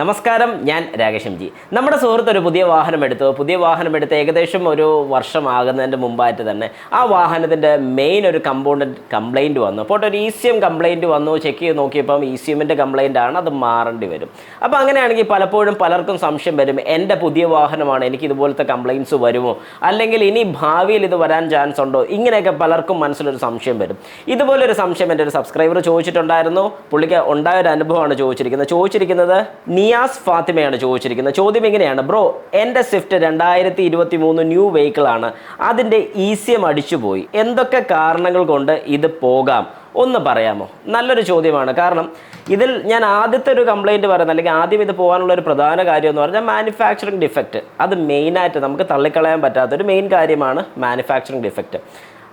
നമസ്കാരം ഞാൻ രാകേഷ് ജി. നമ്മുടെ സുഹൃത്ത് ഒരു പുതിയ വാഹനം എടുത്തു. പുതിയ വാഹനം എടുത്ത് ഏകദേശം ഒരു വർഷമാകുന്നതിന്റെ മുമ്പായിട്ട് തന്നെ ആ വാഹനത്തിന്റെ മെയിൻ ഒരു കമ്പോണന്റ് കംപ്ലൈന്റ് വന്നു. അപ്പോൾ ഒരു ഇ സി എം കംപ്ലൈന്റ് വന്നു. ചെക്ക് ചെയ്ത് നോക്കിയപ്പം ഇ സി എമ്മിന്റെ കംപ്ലൈന്റ് ആണ്. അത് മാറേണ്ടി വരും. അപ്പോൾ അങ്ങനെയാണെങ്കിൽ പലപ്പോഴും പലർക്കും സംശയം വരും. എന്റെ പുതിയ വാഹനമാണ്. എനിക്ക് ഇതുപോലത്തെ കംപ്ലൈന്റ്സ് വരുമോ? അല്ലെങ്കിൽ ഇനി ഭാവിയിൽ ഇത് വരാൻ ചാൻസ് ഉണ്ടോ? ഇങ്ങനെയൊക്കെ പലർക്കും മനസ്സിലൊരു സംശയം വരും. ഇതുപോലൊരു സംശയം എന്റെ ഒരു സബ്സ്ക്രൈബർ ചോദിച്ചിട്ടുണ്ടായിരുന്നു. പുള്ളിക്ക് ഉണ്ടായ ഒരു അനുഭവമാണ് ചോദിച്ചിരിക്കുന്നത്. ചോദിച്ചിരിക്കുന്നത് നിയാസ് ഫാത്തിമയാണ് ചോദിച്ചിരിക്കുന്നത്. ചോദ്യം എങ്ങനെയാണ് ബ്രോ എന്റെ സ്വിഫ്റ്റ് രണ്ടായിരത്തി ഇരുപത്തി മൂന്ന് ന്യൂ വെഹിക്കിളാണ്. അതിന്റെ ഇ സി എം അടിച്ചുപോയി. എന്തൊക്കെ കാരണങ്ങൾ കൊണ്ട് ഇത് പോകാം? ഒന്ന് പറയാമോ? നല്ലൊരു ചോദ്യമാണ്. കാരണം ഇതിൽ ഞാൻ ആദ്യത്തെ ഒരു കംപ്ലൈന്റ് പറയുന്നത് അല്ലെങ്കിൽ ആദ്യം ഇത് പോകാനുള്ള ഒരു പ്രധാന കാര്യം എന്ന് പറഞ്ഞാൽ മാനുഫാക്ചറിങ് ഡിഫക്റ്റ് അത് മെയിനായിട്ട് നമുക്ക് തള്ളിക്കളയാൻ പറ്റാത്തൊരു മെയിൻ കാര്യമാണ് മാനുഫാക്ചറിങ് ഡിഫക്റ്റ്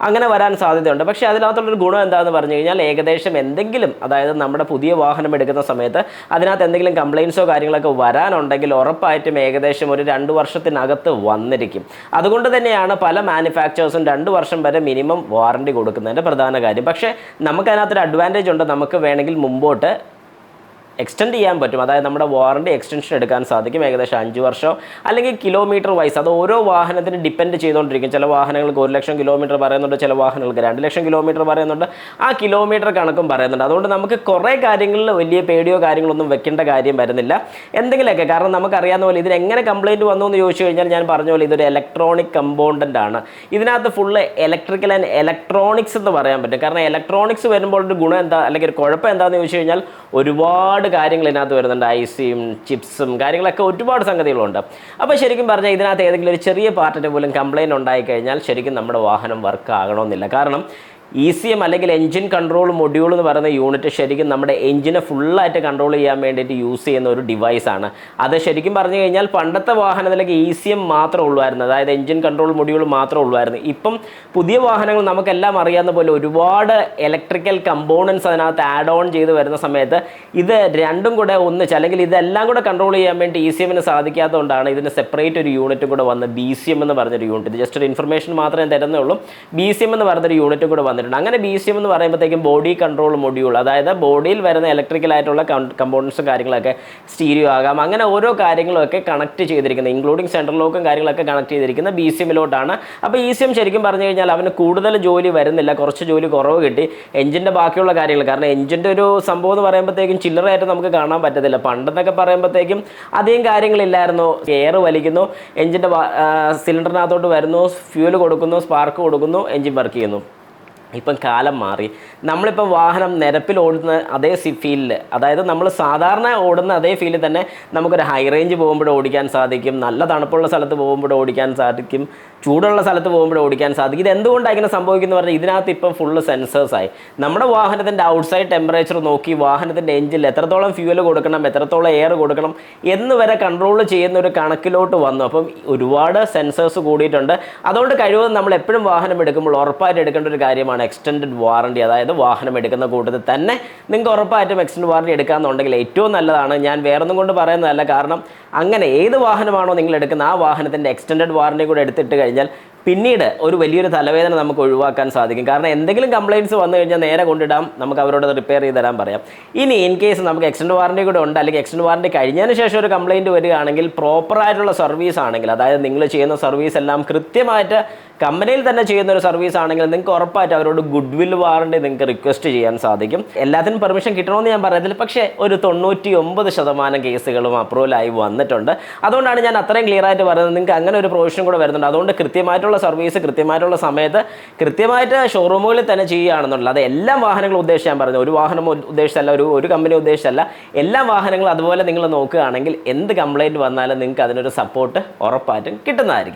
അങ്ങനെ വരാൻ സാധ്യതയുണ്ട്. പക്ഷേ അതിനകത്തുള്ളൊരു ഗുണം എന്താണെന്ന് പറഞ്ഞു കഴിഞ്ഞാൽ ഏകദേശം എന്തെങ്കിലും അതായത് നമ്മുടെ പുതിയ വാഹനം എടുക്കുന്ന സമയത്ത് അതിനകത്ത് എന്തെങ്കിലും കംപ്ലയിൻസോ കാര്യങ്ങളൊക്കെ വരാനുണ്ടെങ്കിൽ ഉറപ്പായിട്ടും ഏകദേശം ഒരു രണ്ട് വർഷത്തിനകത്ത് വന്നിരിക്കും. അതുകൊണ്ട് തന്നെയാണ് പല മാനുഫാക്ചേഴ്സും രണ്ട് വർഷം വരെ മിനിമം വാറണ്ടി കൊടുക്കുന്നതിന്റെ പ്രധാന കാര്യം. പക്ഷേ നമുക്കതിനകത്തൊരു അഡ്വാന്റേജ് ഉണ്ട്. നമുക്ക് വേണമെങ്കിൽ മുമ്പോട്ട് എക്സ്റ്റെൻഡ് ചെയ്യാൻ പറ്റും. അതായത് നമ്മുടെ വാറണ്ടി എക്സ്റ്റൻഷൻ എടുക്കാൻ സാധിക്കും ഏകദേശം അഞ്ച് വർഷം അല്ലെങ്കിൽ കിലോമീറ്റർ വൈസ് അത് ഓരോ വാഹനത്തിന് ഡിപ്പെൻഡ് ചെയ്തുകൊണ്ടിരിക്കും. ചില വാഹനങ്ങൾക്ക് ഒരു ലക്ഷം കിലോമീറ്റർ പറയുന്നുണ്ട് ചില വാഹനങ്ങൾക്ക് രണ്ട് ലക്ഷം കിലോമീറ്റർ പറയുന്നുണ്ട്. ആ കിലോമീറ്റർ കണക്കും പറയുന്നുണ്ട്. അതുകൊണ്ട് നമുക്ക് കുറേ കാര്യങ്ങളിൽ വലിയ പേടിയോ കാര്യങ്ങളൊന്നും വെക്കേണ്ട കാര്യം വരുന്നില്ല. എന്തെങ്കിലുമൊക്കെ. കാരണം നമുക്കറിയാവുന്ന പോലെ ഇതിന് എങ്ങനെ കംപ്ലയിന്റ് വന്നു എന്ന് ചോദിച്ചു കഴിഞ്ഞാൽ ഞാൻ പറഞ്ഞ പോലെ ഇതൊരു ഇലക്ട്രോണിക് കമ്പോണ്ടന്റ് ആണ്. ഇതിനകത്ത് ഫുള്ള് ഇലക്ട്രിക്കൽ ആൻഡ് ഇലക്ട്രോണിക്സ് എന്ന് പറയാൻ പറ്റും. കാരണം ഇലക്ട്രോണിക്സ് വരുമ്പോൾ ഒരു ഗുണം എന്താ അല്ലെങ്കിൽ ഒരു കുഴപ്പം എന്താണെന്ന് ചോദിച്ചു കഴിഞ്ഞാൽ ഒരുപാട് കാര്യങ്ങൾ ഇതിനകത്ത് വരുന്നുണ്ട്. ഐസിയും ചിപ്സും കാര്യങ്ങളൊക്കെ ഒരുപാട് സംഗതികളുണ്ട്. അപ്പോൾ ശരിക്കും പറഞ്ഞാൽ ഇതിനകത്ത് ഏതെങ്കിലും ഒരു ചെറിയ പാർട്ടിന്റെ പോലും കംപ്ലയിന്റ് ഉണ്ടായിക്കഴിഞ്ഞാൽ ശരിക്കും നമ്മുടെ വാഹനം വർക്ക് ആകണമെന്നില്ല. കാരണം ഇ സി എം അല്ലെങ്കിൽ എഞ്ചിൻ കൺട്രോൾ മൊഡ്യൂൾ എന്ന് പറയുന്ന യൂണിറ്റ് ശരിക്കും നമ്മുടെ എഞ്ചിനെ ഫുള്ളായിട്ട് കൺട്രോൾ ചെയ്യാൻ വേണ്ടിയിട്ട് യൂസ് ചെയ്യുന്ന ഒരു ഡിവൈസാണ് അത് ശരിക്കും പറഞ്ഞു കഴിഞ്ഞാൽ പണ്ടത്തെ വാഹനത്തിലേക്ക് ഇ സി എം മാത്രമേ ഉള്ളായിരുന്നു. അതായത് എഞ്ചിൻ കൺട്രോൾ മൊഡ്യൂൾ മാത്രമേ ഉള്ളായിരുന്നു. ഇപ്പം പുതിയ വാഹനങ്ങൾ നമുക്കെല്ലാം അറിയാവുന്ന പോലെ ഒരുപാട് ഇലക്ട്രിക്കൽ കമ്പോണൻസ് അതിനകത്ത് ആഡ് ഓൺ ചെയ്ത് വരുന്ന സമയത്ത് ഇത് രണ്ടും കൂടെ ഒന്നിച്ച് അല്ലെങ്കിൽ ഇതെല്ലാം കൂടെ കൺട്രോൾ ചെയ്യാൻ വേണ്ടി ഇ സി എമ്മിന് സാധിക്കാത്തതുകൊണ്ടാണ് ഇതിന് സെപ്പറേറ്റ് ഒരു യൂണിറ്റും കൂടെ വന്ന് ബി സി എം എന്ന് പറഞ്ഞൊരു യൂണിറ്റ് ജസ്റ്റ് ഒരു ഇൻഫർമേഷൻ മാത്രമേ തരുന്നുള്ളൂ. ബി സി എം എന്ന് പറഞ്ഞൊരു യൂണിറ്റും കൂടെ വന്നിട്ടുണ്ട്. അങ്ങനെ ബി സി എം എന്ന് പറയുമ്പോഴത്തേക്കും ബോഡി കൺട്രോൾ മൊഡ്യൂൾ അതായത് ബോഡിയിൽ വരുന്ന ഇലക്ട്രിക്കൽ ആയിട്ടുള്ള കമ്പോണൻസും കാര്യങ്ങളൊക്കെ സ്റ്റീരിയോ ആകാം. അങ്ങനെ ഓരോ കാര്യങ്ങളൊക്കെ കണക്ട് ചെയ്തിരിക്കുന്നത് ഇൻക്ലൂഡിങ് സെൻട്രൽ ലോക്കും കാര്യങ്ങളൊക്കെ കണക്ട് ചെയ്തിരിക്കുന്ന ബി സി എമ്മിലോട്ടാണ് അപ്പോൾ ഇ സി എം ശരിക്കും പറഞ്ഞു കഴിഞ്ഞാൽ അവന് കൂടുതൽ ജോലി വരുന്നില്ല കുറച്ച് ജോലി കുറവ് കിട്ടി. എഞ്ചിന്റെ ബാക്കിയുള്ള കാര്യങ്ങൾ കാരണം എഞ്ചിന്റെ ഒരു സംഭവം എന്ന് പറയുമ്പോഴത്തേക്കും ചില്ലറയായിട്ട് നമുക്ക് കാണാൻ പറ്റത്തില്ല. പണ്ടെന്നൊക്കെ പറയുമ്പോഴത്തേക്കും അധികം കാര്യങ്ങളില്ലായിരുന്നു. എയർ വലിക്കുന്നു എഞ്ചിന്റെ സിലിണ്ടറിനകത്തോട്ട് വരുന്നു ഫ്യൂൽ കൊടുക്കുന്നു സ്പാർക്ക് കൊടുക്കുന്നു എഞ്ചിൻ വർക്ക് ചെയ്യുന്നു. ഇപ്പം കാലം മാറി. നമ്മളിപ്പോൾ വാഹനം നിരപ്പിൽ ഓടുന്ന അതേ ഫീലിൽ അതായത് നമ്മൾ സാധാരണ ഓടുന്ന അതേ ഫീലിൽ തന്നെ നമുക്കൊരു ഹൈ റേഞ്ച് പോകുമ്പോൾ ഓടിക്കാൻ സാധിക്കും നല്ല തണുപ്പുള്ള സ്ഥലത്ത് പോകുമ്പോൾ ഓടിക്കാൻ സാധിക്കും ചൂടുള്ള സ്ഥലത്ത് പോകുമ്പോൾ ഓടിക്കാൻ സാധിക്കും. ഇത് എന്തുകൊണ്ടാണ് ഇങ്ങനെ സംഭവിക്കുന്നത് പറഞ്ഞാൽ ഇതിനകത്ത് ഇപ്പം ഫുള്ള് സെൻസേഴ്സായി നമ്മുടെ വാഹനത്തിന്റെ ഔട്ട്സൈഡ് ടെമ്പറേച്ചർ നോക്കി വാഹനത്തിന്റെ എഞ്ചിൽ എത്രത്തോളം ഫ്യൂവൽ കൊടുക്കണം എത്രത്തോളം എയർ കൊടുക്കണം എന്ന് വരെ കൺട്രോൾ ചെയ്യുന്ന ഒരു കണക്കിലോട്ട് വന്നു. അപ്പം ഒരുപാട് സെൻസേഴ്സ് കൂടിയിട്ടുണ്ട്. അതുകൊണ്ട് കഴിവതും നമ്മൾ എപ്പോഴും വാഹനം എടുക്കുമ്പോൾ ഉറപ്പായിട്ട് എടുക്കേണ്ട ഒരു കാര്യമാണ് എക്സ്റ്റൻഡഡ് വാറണ്ടി അതായത് വാഹനം എടുക്കുന്ന കൂട്ടത്തിൽ തന്നെ നിങ്ങൾക്ക് ഉറപ്പായിട്ടും എക്സ്റ്റൻഡ് വാറണ്ടി എടുക്കാമെന്നുണ്ടെങ്കിൽ ഏറ്റവും നല്ലതാണ്. ഞാൻ വേറൊന്നും കൊണ്ട് പറയുന്നതല്ല. കാരണം അങ്ങനെ ഏത് വാഹനമാണോ നിങ്ങൾ എടുക്കുന്ന ആ വാഹനത്തിന്റെ എക്സ്റ്റൻഡ് വാറണ്ടി കൂടെ എടുത്തിട്ട് കഴിഞ്ഞാൽ പിന്നീട് ഒരു വലിയൊരു തലവേദന നമുക്ക് ഒഴിവാക്കാൻ സാധിക്കും. കാരണം എന്തെങ്കിലും കംപ്ലയിന്റ്സ് വന്നു കഴിഞ്ഞാൽ നേരെ കൊണ്ടിടാം നമുക്ക് അവരോട് റിപ്പയർ ചെയ്ത് തരാൻ പറയാം. ഇനി ഇൻ കേസ് നമുക്ക് എക്സ്റ്റൻഡ് വാറണ്ടി കൂടെ ഉണ്ട് അല്ലെങ്കിൽ എക്സ്റ്റൻഡ് വാറണ്ടി കഴിഞ്ഞതിന് ശേഷം ഒരു കംപ്ലയിന്റ് വരികയാണെങ്കിൽ പ്രോപ്പറായിട്ടുള്ള സർവീസ് ആണെങ്കിൽ അതായത് നിങ്ങൾ ചെയ്യുന്ന സർവീസ് എല്ലാം കൃത്യമായിട്ട് കമ്പനിയിൽ തന്നെ ചെയ്യുന്ന ഒരു സർവീസ് ആണെങ്കിൽ നിങ്ങൾക്ക് ഉറപ്പായിട്ട് അവരോട് ഗുഡ് വിൽ വാറണ്ടി നിങ്ങൾക്ക് റിക്വസ്റ്റ് ചെയ്യാൻ സാധിക്കും. എല്ലാത്തിനും പെർമിഷൻ കിട്ടണമെന്ന് ഞാൻ പറയത്തില്ല. പക്ഷേ ഒരു തൊണ്ണൂറ്റി ഒമ്പത് ശതമാനം കേസുകളും അപ്രൂവലായി വന്നിട്ടുണ്ട്. അതുകൊണ്ടാണ് ഞാൻ അത്രയും ക്ലിയർ ആയിട്ട് പറയുന്നത്. നിങ്ങൾക്ക് അങ്ങനെ ഒരു പ്രൊവിഷൻ കൂടെ വരുന്നുണ്ട്. അതുകൊണ്ട് കൃത്യമായിട്ടുള്ള സർവീസ് കൃത്യമായിട്ടുള്ള സമയത്ത് കൃത്യമായിട്ട് ഷോറൂമുകളിൽ തന്നെ ചെയ്യുകയാണെന്നുള്ളത്. അത് എല്ലാ വാഹനങ്ങളും ഉദ്ദേശിച്ച് ഞാൻ പറഞ്ഞു ഒരു വാഹനം ഉദ്ദേശിച്ചല്ല ഒരു ഒരു കമ്പനി ഉദ്ദേശിച്ചല്ല. എല്ലാ വാഹനങ്ങളും അതുപോലെ നിങ്ങൾ നോക്കുകയാണെങ്കിൽ എന്ത് കംപ്ലൈന്റ് വന്നാലും നിങ്ങൾക്ക് അതിനൊരു സപ്പോർട്ട് ഉറപ്പായിട്ടും കിട്ടുന്നതായിരിക്കും.